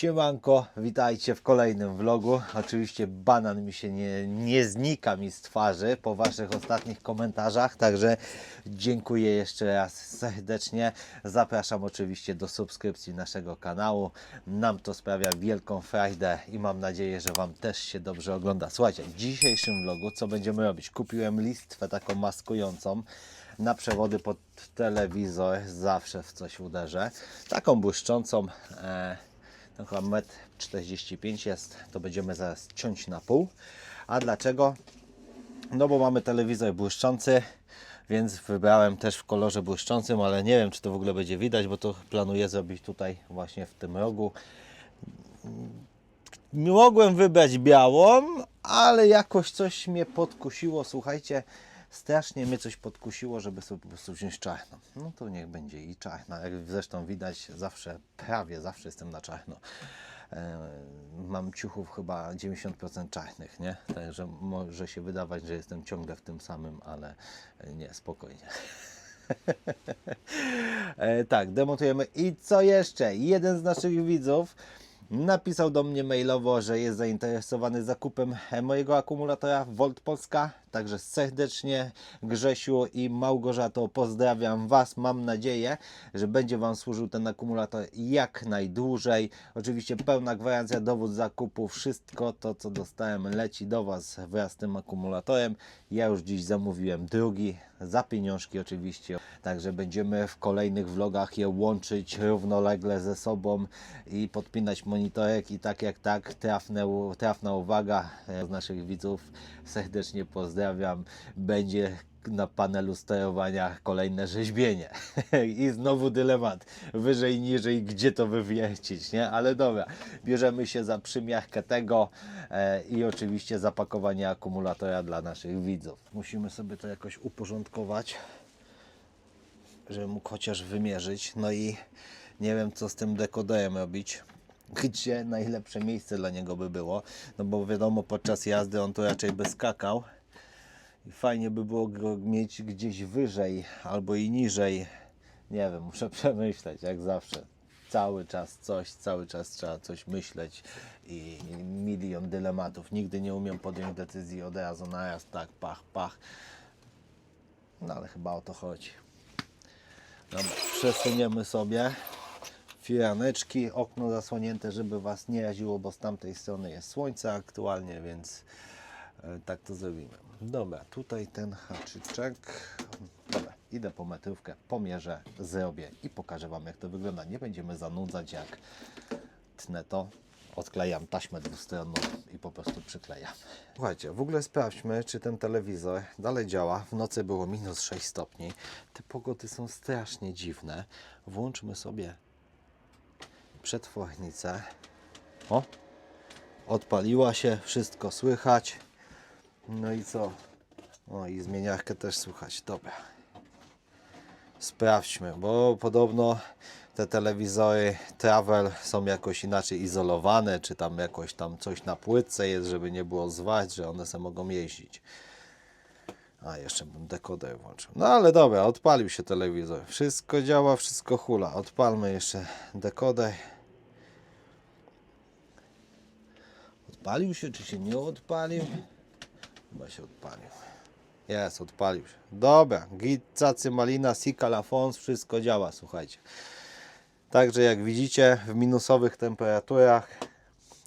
Siemanko, witajcie w kolejnym vlogu. Oczywiście banan mi się nie, nie znika mi z twarzy po Waszych ostatnich komentarzach, także dziękuję jeszcze raz serdecznie. Zapraszam oczywiście do subskrypcji naszego kanału. Nam to sprawia wielką frajdę i mam nadzieję, że Wam też się dobrze ogląda. Słuchajcie, w dzisiejszym vlogu co będziemy robić? Kupiłem listwę taką maskującą na przewody pod telewizor, zawsze w coś uderzę. Taką błyszczącą. E, to chyba 1,45 m jest, to będziemy zaraz ciąć na pół. A dlaczego? No bo mamy telewizor błyszczący, więc wybrałem też w kolorze błyszczącym, ale nie wiem czy to w ogóle będzie widać, bo to planuję zrobić tutaj właśnie w tym rogu. Mogłem wybrać białą, ale jakoś coś mnie podkusiło, słuchajcie, strasznie mnie coś podkusiło, żeby sobie po prostu wziąć czarną. No to niech będzie i czarna. Jak zresztą widać, zawsze, prawie zawsze jestem na czarno. E, Mam ciuchów chyba 90% czarnych, nie? Także może się wydawać, że jestem ciągle w tym samym, ale nie, spokojnie. E, tak, demontujemy. I co jeszcze? Jeden z naszych widzów napisał do mnie mailowo, że jest zainteresowany zakupem mojego akumulatora Volt Polska. Także serdecznie Grzesiu i Małgorzato pozdrawiam Was. Mam nadzieję, że będzie Wam służył ten akumulator jak najdłużej. Oczywiście pełna gwarancja, dowód zakupu, wszystko to co dostałem leci do Was wraz z tym akumulatorem. Ja już dziś zamówiłem drugi, za pieniążki oczywiście. Także będziemy w kolejnych vlogach je łączyć równolegle ze sobą i podpinać monitorek i tak jak tak trafne, trafna uwaga e, z naszych widzów. Serdecznie pozdrawiam. Będzie na panelu sterowania kolejne rzeźbienie. I znowu dylemat. Wyżej, niżej, gdzie to wywiercić, nie? Ale dobra, bierzemy się za przymiarkę tego e, i oczywiście zapakowanie akumulatora dla naszych widzów. Musimy sobie to jakoś uporządkować, żeby mógł chociaż wymierzyć. No i nie wiem, co z tym dekoderem robić. Gdzie najlepsze miejsce dla niego by było? No bo wiadomo, podczas jazdy on to raczej by skakał. Fajnie by było go mieć gdzieś wyżej albo i niżej. Nie wiem, muszę przemyśleć, jak zawsze. Cały czas coś, cały czas trzeba coś myśleć i milion dylematów. Nigdy nie umiem podjąć decyzji od razu na raz, tak, pach, pach. No ale chyba o to chodzi. Dobra, przesuniemy sobie firaneczki, okno zasłonięte, żeby Was nie raziło, bo z tamtej strony jest słońce aktualnie, więc tak to zrobimy. Dobra, tutaj ten haczyczek. Dobra, idę po metrówkę, pomierzę, zrobię i pokażę Wam jak to wygląda. Nie będziemy zanudzać jak tnę to. Odklejam taśmę dwustronną i po prostu przyklejam. Słuchajcie, w ogóle sprawdźmy, czy ten telewizor dalej działa. W nocy było minus 6 stopni. Te pogody są strasznie dziwne. Włączmy sobie przetwornicę. O! Odpaliła się, wszystko słychać. No i co? O, i zmieniarkę też słychać. Dobra. Sprawdźmy, bo podobno te telewizory Travel są jakoś inaczej izolowane, czy tam jakoś tam coś na płytce jest, żeby nie było zwać, że one se mogą jeździć. A, jeszcze bym dekoder włączył. No ale dobra, odpalił się telewizor. Wszystko działa, wszystko hula. Odpalmy jeszcze dekoder. Odpalił się, czy się nie odpalił? Chyba się odpalił. Jest, odpalił się. Dobra, git, cacy, malina, sika, lafons, wszystko działa, słuchajcie. Także jak widzicie, w minusowych temperaturach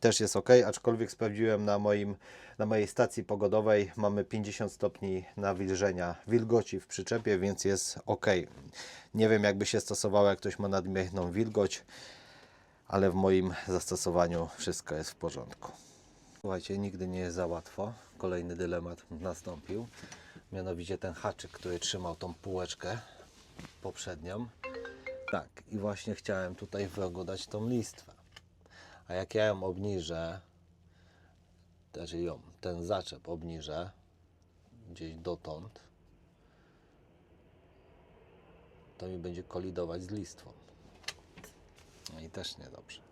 też jest ok, aczkolwiek sprawdziłem na, moim, na mojej stacji pogodowej, mamy 50 stopni nawilżenia wilgoci w przyczepie, więc jest ok. Nie wiem, jakby się stosowało, jak ktoś ma nadmierną wilgoć, ale w moim zastosowaniu wszystko jest w porządku. Słuchajcie, nigdy nie jest za łatwo. Kolejny dylemat nastąpił. Mianowicie ten haczyk, który trzymał tą półeczkę poprzednią. Tak, i właśnie chciałem tutaj w rogu dać tą listwę. A jak ja ją obniżę, znaczy ją, ten zaczep obniżę gdzieś dotąd, to mi będzie kolidować z listwą. No i też niedobrze.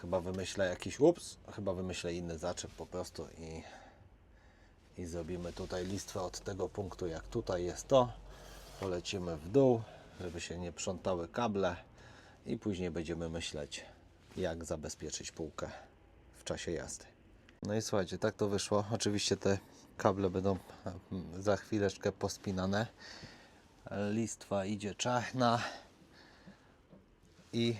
Chyba wymyślę jakiś, ups, chyba wymyślę inny zaczep po prostu i, i zrobimy tutaj listwę od tego punktu, jak tutaj jest to. Polecimy w dół, żeby się nie przątały kable i później będziemy myśleć jak zabezpieczyć półkę w czasie jazdy. No i słuchajcie, tak to wyszło. Oczywiście te kable będą mm, za chwileczkę pospinane. Listwa idzie czarna i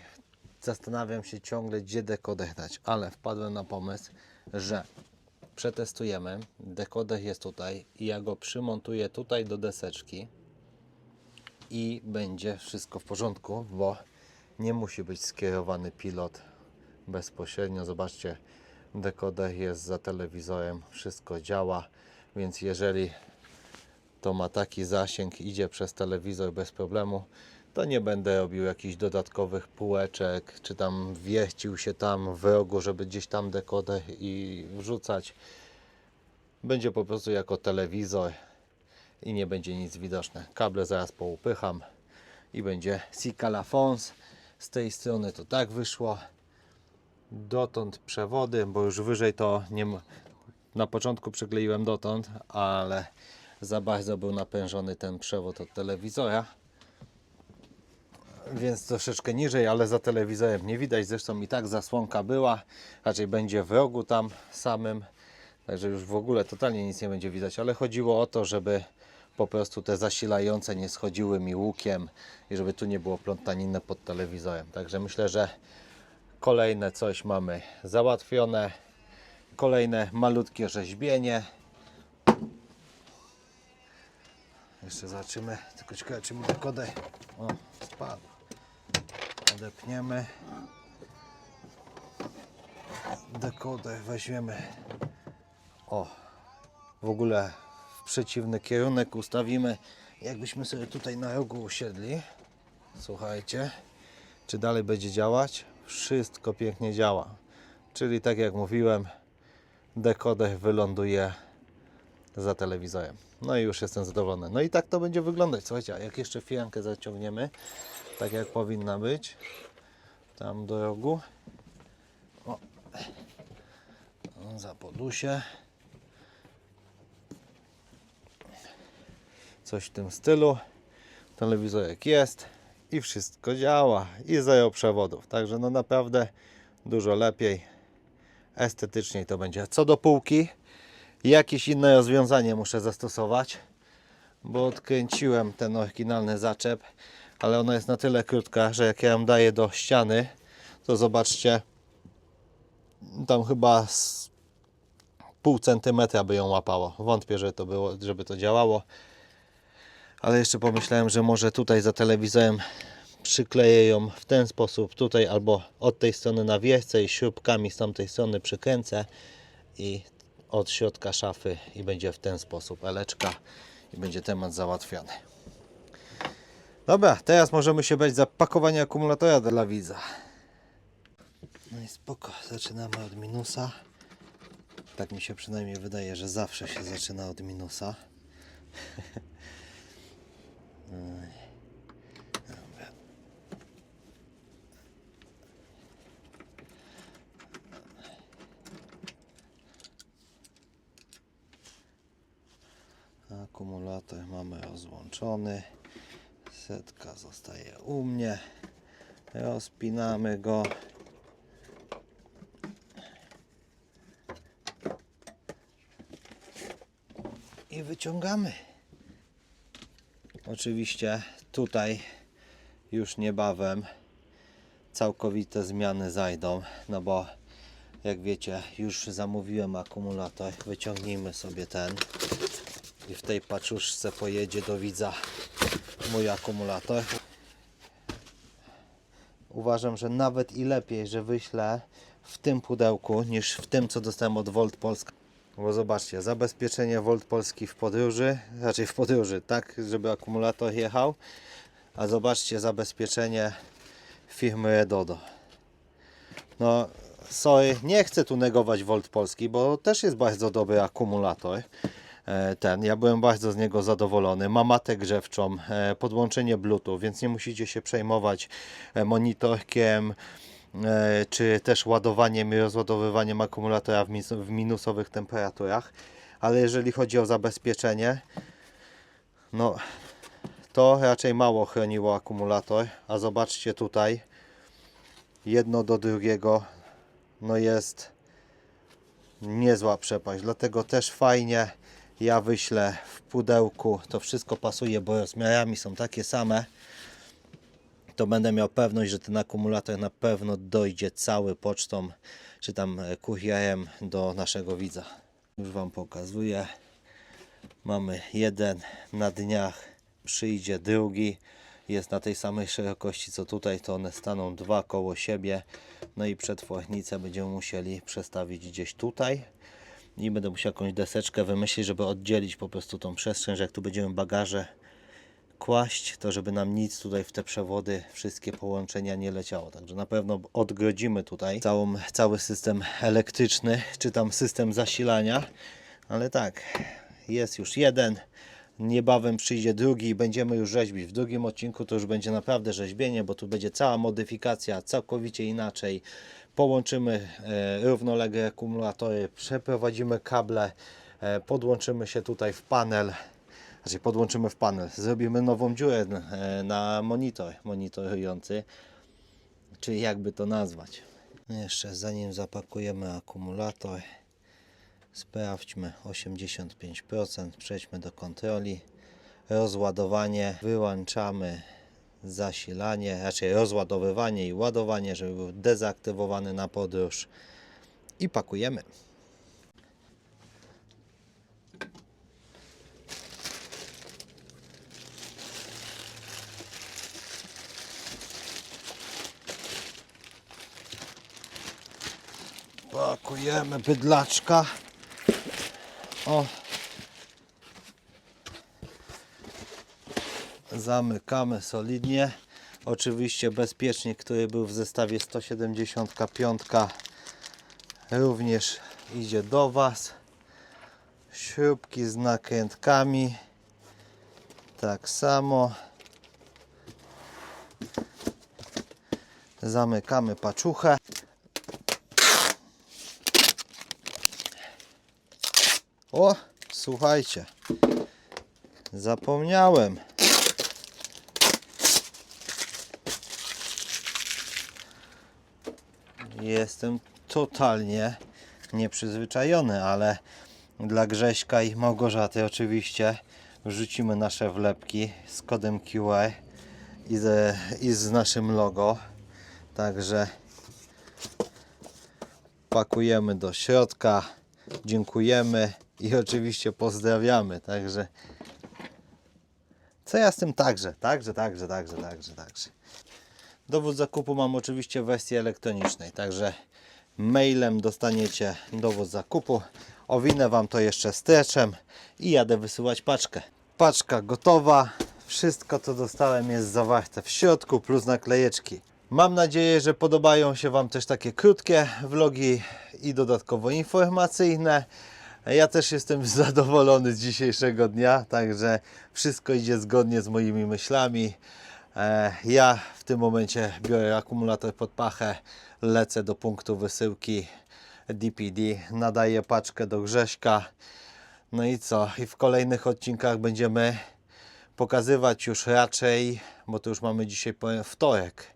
zastanawiam się ciągle, gdzie dekoder dać, ale wpadłem na pomysł, że przetestujemy. Dekoder jest tutaj i ja go przymontuję tutaj do deseczki i będzie wszystko w porządku, bo nie musi być skierowany pilot bezpośrednio. Zobaczcie, dekoder jest za telewizorem, wszystko działa, więc jeżeli to ma taki zasięg, idzie przez telewizor bez problemu, to nie będę robił jakichś dodatkowych półeczek, czy tam wieścił się tam w rogu, żeby gdzieś tam dekoder i wrzucać. Będzie po prostu jako telewizor i nie będzie nic widoczne. Kable zaraz poupycham i będzie Sika La Fons. Z tej strony to tak wyszło. Dotąd przewody, bo już wyżej to nie na początku przykleiłem dotąd, ale za bardzo był napężony ten przewód od telewizora. Więc troszeczkę niżej, ale za telewizorem nie widać. Zresztą i tak zasłonka była. Raczej będzie w rogu tam samym. Także już w ogóle totalnie nic nie będzie widać. Ale chodziło o to, żeby po prostu te zasilające nie schodziły mi łukiem i żeby tu nie było plątaniny pod telewizorem. Także myślę, że kolejne coś mamy załatwione. Kolejne malutkie rzeźbienie. Jeszcze zobaczymy, tylko ciekawe czy mi dekoder o, spadł. Odepniemy. Dekoder weźmiemy. O, w ogóle w przeciwny kierunek ustawimy. Jakbyśmy sobie tutaj na rogu usiedli. Słuchajcie, czy dalej będzie działać? Wszystko pięknie działa. Czyli tak jak mówiłem, dekoder wyląduje za telewizorem. No i już jestem zadowolony. No i tak to będzie wyglądać. Słuchajcie, jak jeszcze firankę zaciągniemy, tak jak powinna być, tam do rogu, o, za podusie, coś w tym stylu, telewizorek jest i wszystko działa i zero przewodów. Także no naprawdę dużo lepiej, estetyczniej to będzie. Co do półki, jakieś inne rozwiązanie muszę zastosować, bo odkręciłem ten oryginalny zaczep, ale ona jest na tyle krótka, że jak ja ją daję do ściany, to zobaczcie, tam chyba z pół centymetra by ją łapało. Wątpię, że to było, żeby to działało. Ale jeszcze pomyślałem, że może tutaj za telewizorem przykleję ją w ten sposób tutaj albo od tej strony na wierzce i śrubkami z tamtej strony przykręcę i od środka szafy i będzie w ten sposób eleczka i będzie temat załatwiony. Dobra, teraz możemy się bać za pakowanie akumulatora dla widza. No i spoko, zaczynamy od minusa. Tak mi się przynajmniej wydaje, że zawsze się zaczyna od minusa. Akumulator mamy rozłączony. Setka zostaje u mnie. Rozpinamy go. I wyciągamy. Oczywiście tutaj już niebawem całkowite zmiany zajdą, no bo jak wiecie, już zamówiłem akumulator. Wyciągnijmy sobie ten i w tej paczuszce pojedzie do widza mój akumulator. Uważam, że nawet i lepiej, że wyślę w tym pudełku niż w tym, co dostałem od Volt Polska. Bo zobaczcie, zabezpieczenie Volt Polski w podróży, raczej w podróży, tak, żeby akumulator jechał. A zobaczcie zabezpieczenie firmy Redodo. No, sorry, nie chcę tu negować Volt Polski, bo też jest bardzo dobry akumulator. E, Ten, ja byłem bardzo z niego zadowolony. Ma matę grzewczą, e, podłączenie Bluetooth, więc nie musicie się przejmować e, monitorkiem czy też ładowaniem i rozładowywaniem akumulatora w minusowych temperaturach. Ale jeżeli chodzi o zabezpieczenie, no to raczej mało chroniło akumulator. A zobaczcie tutaj, jedno do drugiego no jest niezła przepaść. Dlatego też fajnie ja wyślę w pudełku. To wszystko pasuje, bo rozmiarami są takie same. To będę miał pewność, że ten akumulator na pewno dojdzie cały pocztą czy tam e, kurierem do naszego widza. Już Wam pokazuję. Mamy jeden na dniach, przyjdzie drugi. Jest na tej samej szerokości co tutaj, to one staną dwa koło siebie. No i przetwornicę będziemy musieli przestawić gdzieś tutaj. I będę musiał jakąś deseczkę wymyślić, żeby oddzielić po prostu tą przestrzeń, że jak tu będziemy bagaże kłaść, to żeby nam nic tutaj w te przewody, wszystkie połączenia nie leciało. Także na pewno odgrodzimy tutaj całą, cały system elektryczny, czy tam system zasilania. Ale tak, jest już jeden. Niebawem przyjdzie drugi i będziemy już rzeźbić. W drugim odcinku to już będzie naprawdę rzeźbienie, bo tu będzie cała modyfikacja, całkowicie inaczej. Połączymy e, równoległe akumulatory, przeprowadzimy kable, e, podłączymy się tutaj w panel, znaczy podłączymy w panel, zrobimy nową dziurę e, na monitor monitorujący, czy jakby to nazwać. Jeszcze zanim zapakujemy akumulator, Sprawdźmy 85%, przejdźmy do kontroli. Rozładowanie, wyłączamy zasilanie, raczej rozładowywanie i ładowanie, żeby był dezaktywowany na podróż i pakujemy. Pakujemy bydlaczka. O. Zamykamy solidnie. Oczywiście bezpiecznik, który był w zestawie 175 również idzie do Was. Śrubki z nakrętkami. Tak samo. Zamykamy paczuchę. O, słuchajcie. Zapomniałem. Jestem totalnie nieprzyzwyczajony, ale dla Grześka i Małgorzaty oczywiście wrzucimy nasze wlepki z kodem QR i, ze, i z naszym logo. Także pakujemy do środka. Dziękujemy i oczywiście pozdrawiamy. Także co ja z tym także, także, także, także, także, także. Dowód zakupu mam oczywiście w wersji elektronicznej, także mailem dostaniecie dowód zakupu. Owinę Wam to jeszcze stretchem i jadę wysyłać paczkę. Paczka gotowa. Wszystko co dostałem jest zawarte w środku plus naklejeczki. Mam nadzieję, że podobają się Wam też takie krótkie vlogi i dodatkowo informacyjne. Ja też jestem zadowolony z dzisiejszego dnia, także wszystko idzie zgodnie z moimi myślami. E, Ja w tym momencie biorę akumulator pod pachę, lecę do punktu wysyłki DPD, nadaję paczkę do Grześka. No i co? I w kolejnych odcinkach będziemy pokazywać już raczej, bo to już mamy dzisiaj wtorek.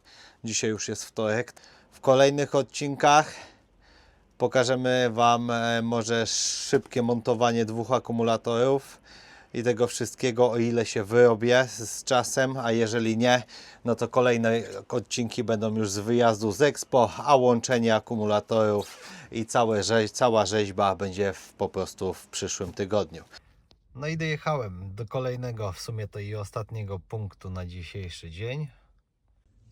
Dzisiaj już jest wtorek. W kolejnych odcinkach pokażemy Wam e, może szybkie montowanie dwóch akumulatorów i tego wszystkiego, o ile się wyrobię z, czasem, a jeżeli nie, no to kolejne odcinki będą już z wyjazdu z Expo, a łączenie akumulatorów i całe rzeź, cała rzeźba będzie w, po prostu w przyszłym tygodniu. No i dojechałem do kolejnego, w sumie to i ostatniego punktu na dzisiejszy dzień.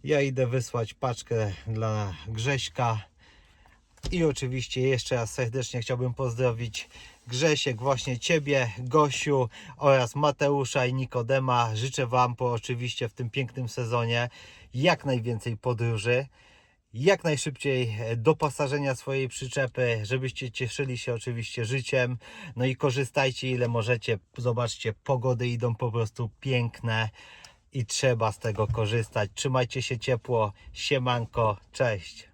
Ja idę wysłać paczkę dla Grześka. I oczywiście jeszcze raz serdecznie chciałbym pozdrowić Grzesiek, właśnie Ciebie, Gosiu oraz Mateusza i Nikodema. Życzę Wam po oczywiście w tym pięknym sezonie jak najwięcej podróży, jak najszybciej dopasażenia swojej przyczepy, żebyście cieszyli się oczywiście życiem. No i korzystajcie ile możecie. Zobaczcie, pogody idą po prostu piękne i trzeba z tego korzystać. Trzymajcie się ciepło. Siemanko, cześć.